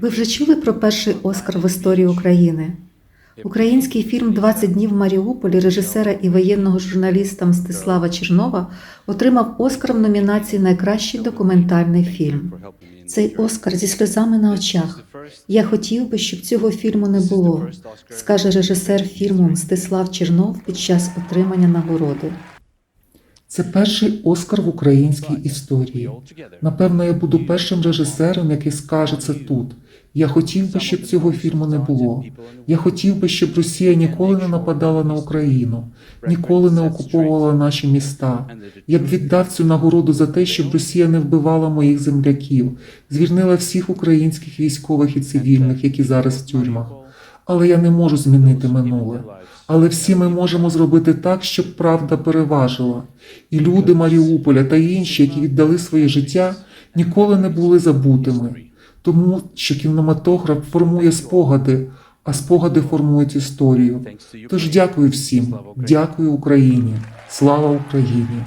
Ви вже чули про перший Оскар в історії України? Український фільм «20 днів в Маріуполі режисера і воєнного журналіста Мстислава Чернова отримав Оскар в номінації Найкращий документальний фільм. Цей Оскар зі сльозами на очах. Я хотів би, щоб цього фільму не було, скаже режисер фільму Мстислав Чернов під час отримання нагороди. Це перший Оскар в українській історії. Напевно, я буду першим режисером, який скаже це тут. Я хотів би, щоб цього фільму не було. Я хотів би, щоб Росія ніколи не нападала на Україну, ніколи не окуповувала наші міста. Я б віддав цю нагороду за те, щоб Росія не вбивала моїх земляків, звільнила всіх українських військових і цивільних, які зараз в тюрмах. Але я не можу змінити минуле. Але всі ми можемо зробити так, щоб правда переважила. І люди Маріуполя та інші, які віддали своє життя, ніколи не були забутими. Тому що кінематограф формує спогади, а спогади формують історію. Тож дякую всім, дякую Україні. Слава Україні!